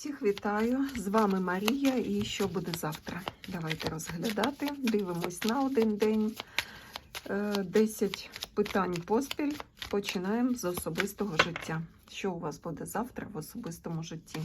Всіх вітаю! З вами Марія. І що буде завтра? Давайте розглядати. Дивимось на один день. Е, 10 питань поспіль. Починаємо з особистого життя. Що у вас буде завтра в особистому житті?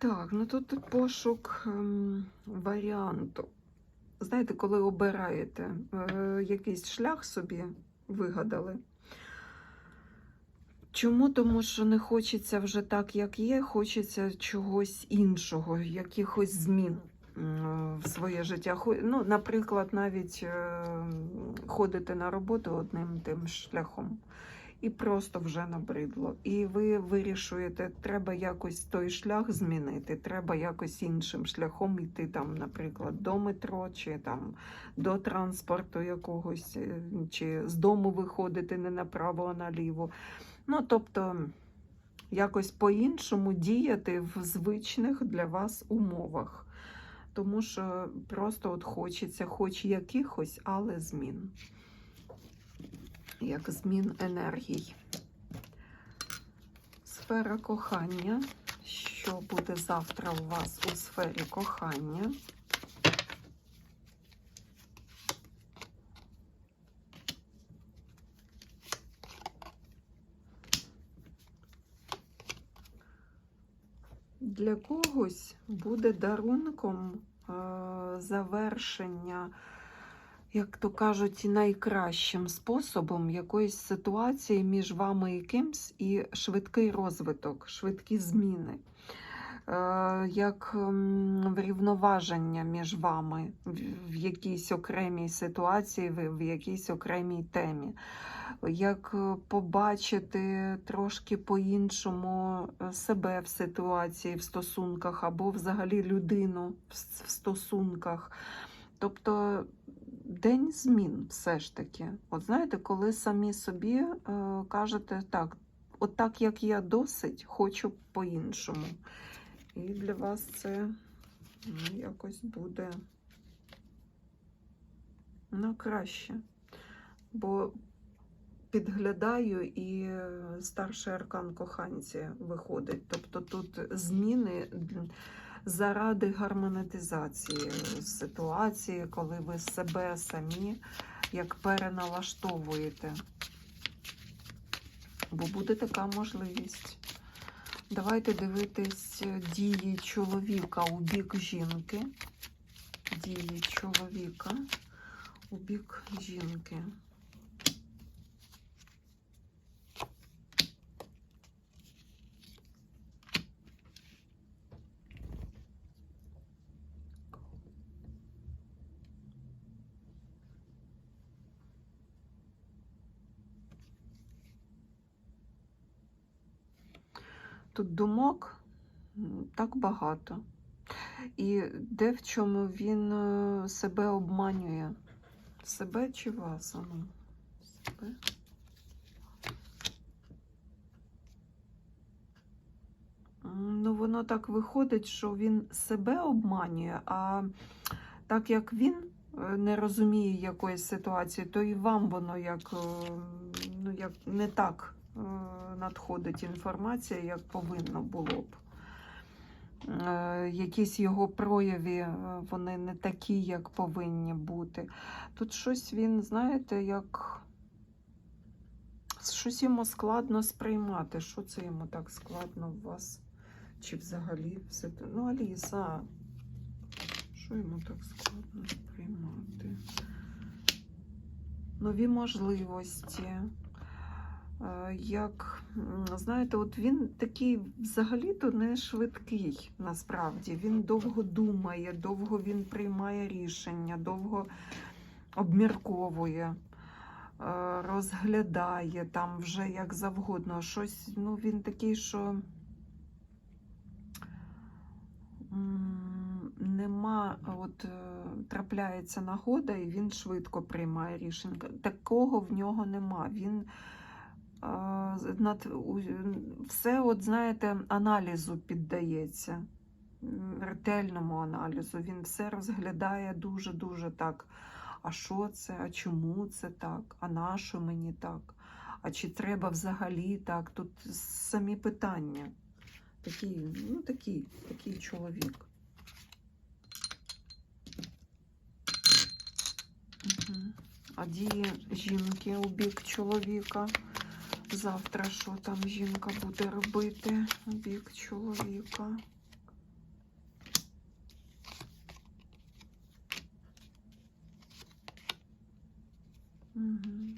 Так, ну тут пошук ем, варіанту. Знаєте, коли обираєте е, якийсь шлях собі вигадали. Чому? Тому що не хочеться вже так, як є, хочеться чогось іншого, якихось змін в своє життя. Ну, наприклад, навіть е, ходити на роботу одним тим шляхом. І просто вже набридло. І ви вирішуєте, треба якось той шлях змінити, треба якось іншим шляхом йти, там, наприклад, до метро, чи там до транспорту якогось, е, чи з дому виходити не направо, а наліво. Ну, тобто, якось по-іншому діяти в звичних для вас умовах. Тому що просто от хочеться, хоч якихось, але змін як змін енергій. Сфера кохання. Що буде завтра у вас у сфері кохання? Для когось буде дарунком е, завершення як то кажуть, найкращим способом якоїсь ситуації між вами і кимсь, і швидкий розвиток, швидкі зміни, Е, як врівноваження між вами в- якійсь окремій ситуації, в в якійсь окремій темі. Як е, побачити трошки по-іншому е, себе в ситуації, в стосунках, або взагалі людину в стосунках. Тобто день змін все ж таки. От знаєте, коли самі собі е, кажете, так, от так як я досить, хочу по-іншому. І для вас це ну, якось буде на краще. Бо підглядаю і старший аркан коханці виходить. Тобто тут зміни заради гармонетизації ситуації, коли ви себе самі як переналаштовуєте. Бо буде така можливість. Давайте дивитись дії чоловіка у бік жінки. Дії чоловіка у бік жінки. Тут думок так багато. І де в чому він е, себе обманює? Себе чи вас? Себе. Ну, воно так виходить, що він себе обманює, а так як він е, не розуміє якоїсь ситуації, то і вам воно як, е, ну, як не так надходить інформація, як повинно було б. Е, Якісь його прояви, е, вони не такі, як повинні бути. Тут щось він, знаєте, як щось йому складно сприймати. Що це йому так складно у вас? Чи взагалі все? Ну, Аліса, що йому так складно сприймати? Нові можливості. Е, Як, знаєте, от він такий взагалі-то не швидкий насправді. Він довго думає, довго він приймає рішення, довго обмірковує, е, розглядає там вже як завгодно. Щось, ну він такий, що нема, от е, трапляється нагода, і він швидко приймає рішення. Такого в нього нема. Він все, от знаєте, аналізу піддається. ретельному аналізу. Він все розглядає дуже-дуже так. А що це? А чому це так? А на що мені так? А чи треба взагалі так? Тут самі питання. Такий, ну такий, такий чоловік. А дії жінки у бік чоловіка. Завтра що там жінка буде робити бік чоловіка? Мгм.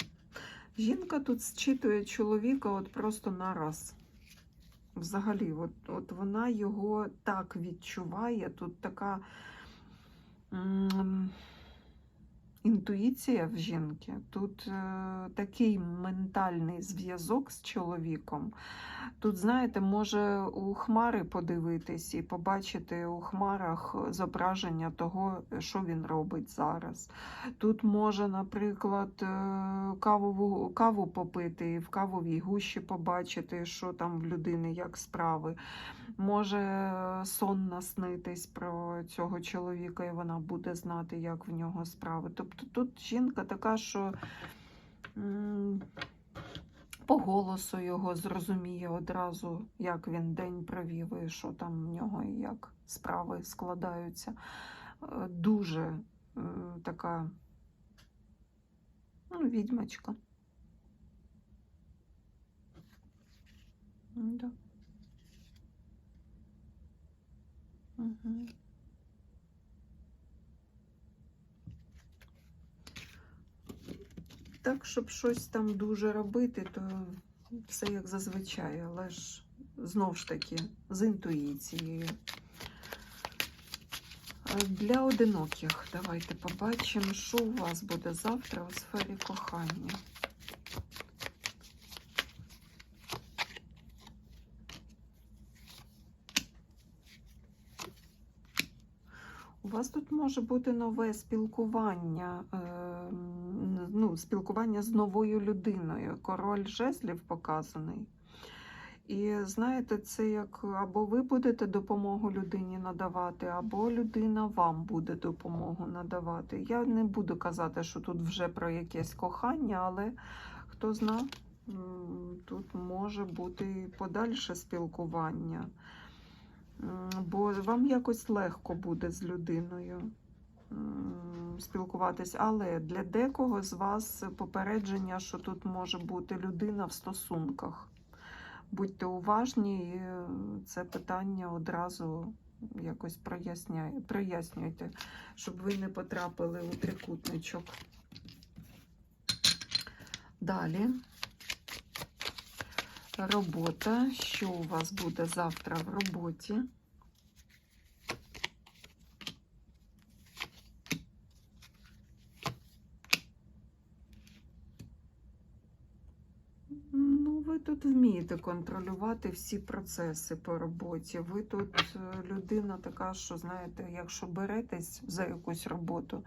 Жінка тут зчитує чоловіка от просто на раз. Взагалі, от, от вона його так відчуває. Тут така м, інтуїція в жінки, тут е, такий ментальний зв'язок з чоловіком. Тут, знаєте, може у хмари подивитись і побачити у хмарах зображення того, що він робить зараз. Тут може, наприклад, е, кавову, каву попити і в кавовій гущі побачити, що там в людини, як справи. Може сон наснитись про цього чоловіка, і вона буде знати, як в нього справи. Тобто тут жінка така, що по голосу його зрозуміє одразу, як він день провів, і що там в нього і як справи складаються. Е, Дуже е, така ну, відьмачка. Да. Угу. Так, щоб щось там дуже робити, то все як зазвичай, але ж знов ж таки з інтуїцією. Для одиноких давайте побачимо, що у вас буде завтра у сфері кохання. У вас тут може бути нове спілкування, е, ну, спілкування з новою людиною. Король жезлів показаний. І знаєте, це як або ви будете допомогу людині надавати, або людина вам буде допомогу надавати. Я не буду казати, що тут вже про якесь кохання, але хто зна, тут може бути подальше спілкування. Бо вам якось легко буде з людиною спілкуватись, але для декого з вас попередження, що тут може бути людина в стосунках. Будьте уважні, і це питання одразу якось прояснюйте, щоб ви не потрапили у трикутничок. Далі. Робота. Що у вас буде завтра в роботі? Ну, ви тут вмієте контролювати всі процеси по роботі. Ви тут е, людина така, що знаєте, якщо беретесь за якусь роботу,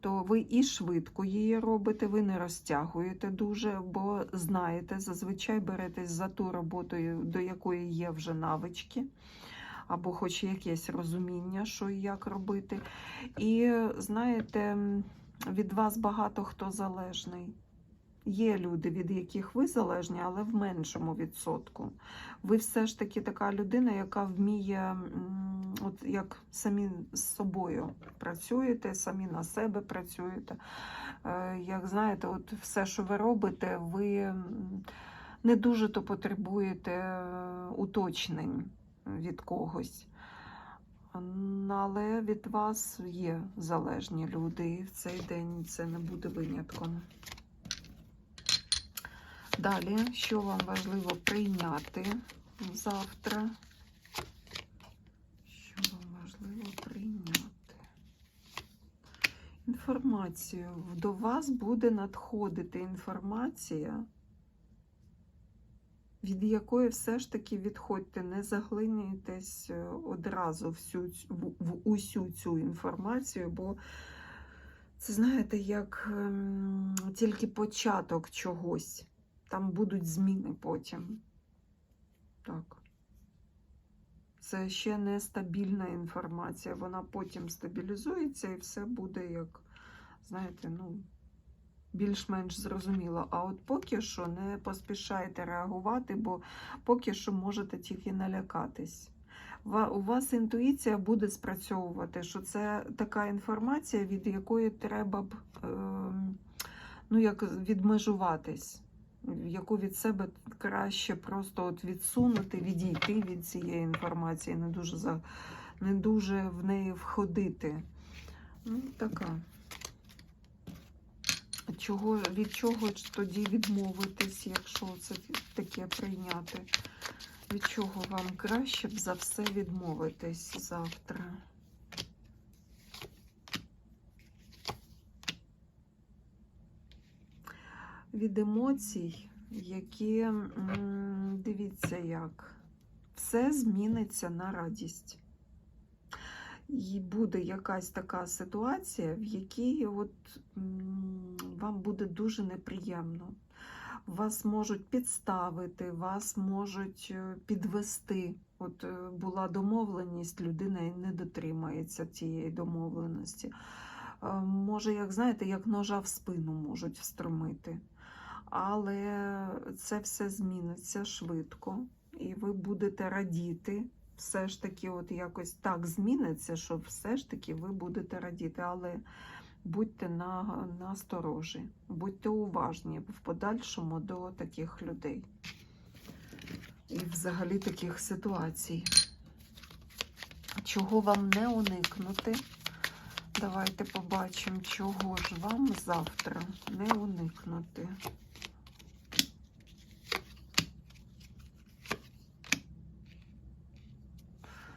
то ви і швидко її робите, ви не розтягуєте дуже, бо знаєте, зазвичай беретесь за ту роботу, до якої є вже навички, або хоч якесь розуміння, що і як робити. І знаєте, від вас багато хто залежний. Є люди, від яких ви залежні, але в меншому відсотку. Ви все ж таки така людина, яка вміє, от як самі з собою працюєте, самі на себе працюєте. Е, Як знаєте, от все, що ви робите, ви не дуже то потребуєте е, уточнень від когось. Але від вас є залежні люди, і в цей день це не буде винятком. Далі, що вам важливо прийняти завтра? Що вам важливо прийняти? Інформацію. До вас буде надходити інформація, від якої все ж таки відходьте, не заглинюйтесь е, одразу всю, в, усю цю інформацію, бо це, знаєте, як ем, тільки початок чогось. Там будуть зміни потім. Так. Це ще не стабільна інформація. Вона потім стабілізується і все буде як, знаєте, ну, більш-менш зрозуміло. А от поки що не поспішайте реагувати, бо поки що можете тільки налякатись. У вас інтуїція буде спрацьовувати, що це така інформація, від якої треба б ем, ну, як відмежуватись, яку від себе краще просто от відсунути, відійти від цієї інформації, не дуже, за, не дуже в неї входити. Ну, така. Чого, від чого тоді відмовитись, якщо це таке прийняти? Від чого вам краще б за все відмовитись завтра? Від емоцій, які, дивіться як, все зміниться на радість. І буде якась така ситуація, в якій от, вам буде дуже неприємно. Вас можуть підставити, вас можуть е, підвести. От е, була домовленість, людина не дотримається цієї домовленості. Е, Може, як знаєте, як ножа в спину можуть встромити. Але це все зміниться швидко, і ви будете радіти. Все ж таки, от якось так зміниться, що все ж таки ви будете радіти. Але будьте на, насторожі, будьте уважні в подальшому до таких людей і взагалі таких ситуацій. Чого вам не уникнути? Давайте побачимо, чого ж вам завтра не уникнути.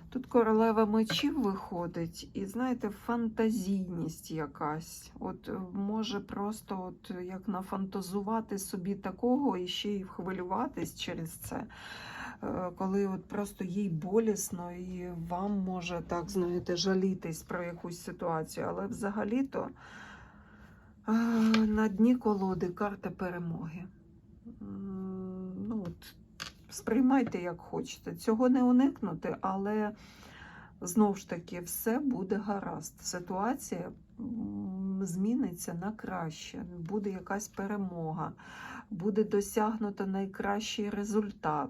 Тут королева мечів виходить, і знаєте, фантазійність якась. От е, може просто от як нафантазувати собі такого і ще й хвилюватись через це. Е, Коли от просто їй болісно, і вам може так, знаєте, жалітись про якусь ситуацію. Але взагалі-то е, на дні колоди карта перемоги. Ну, от, сприймайте як хочете. Цього не уникнути, але знову ж таки все буде гаразд. Ситуація зміниться на краще, буде якась перемога, буде досягнуто найкращий результат.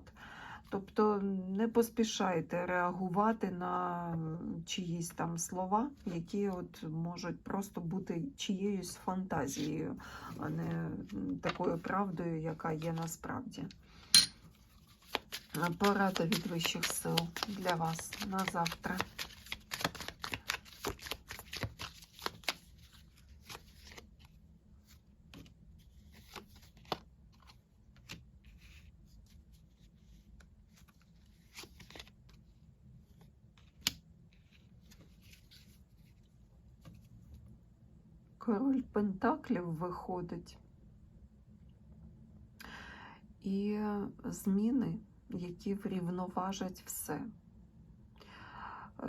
Тобто не поспішайте реагувати на чиїсь там слова, які от можуть просто бути чиєюсь фантазією, а не такою правдою, яка є насправді. Порада від вищих сил для вас на завтра. Король Пентаклів виходить. І зміни, Які врівноважать все.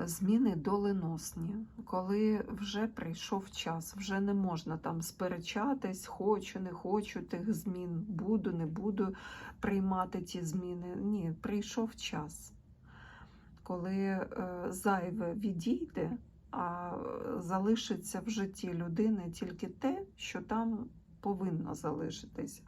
Зміни доленосні, коли вже прийшов час, вже не можна там сперечатись, хочу, не хочу тих змін, буду, не буду приймати ті зміни. Ні, прийшов час, коли е, зайве відійде, а залишиться в житті людини тільки те, що там повинно залишитись.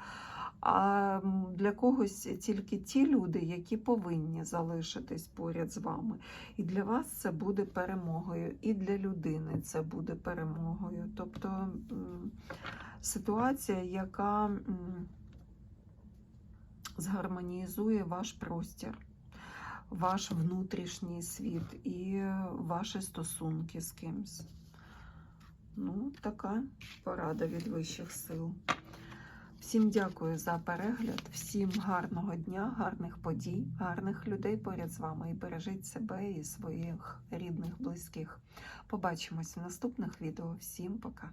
А для когось тільки ті люди, які повинні залишитись поряд з вами. І для вас це буде перемогою, і для людини це буде перемогою. Тобто ситуація, яка згармонізує ваш простір, ваш внутрішній світ і ваші стосунки з кимсь. Ну, така порада від вищих сил. Всім дякую за перегляд, всім гарного дня, гарних подій, гарних людей поряд з вами і бережіть себе і своїх рідних, близьких. Побачимось в наступних відео. Всім пока!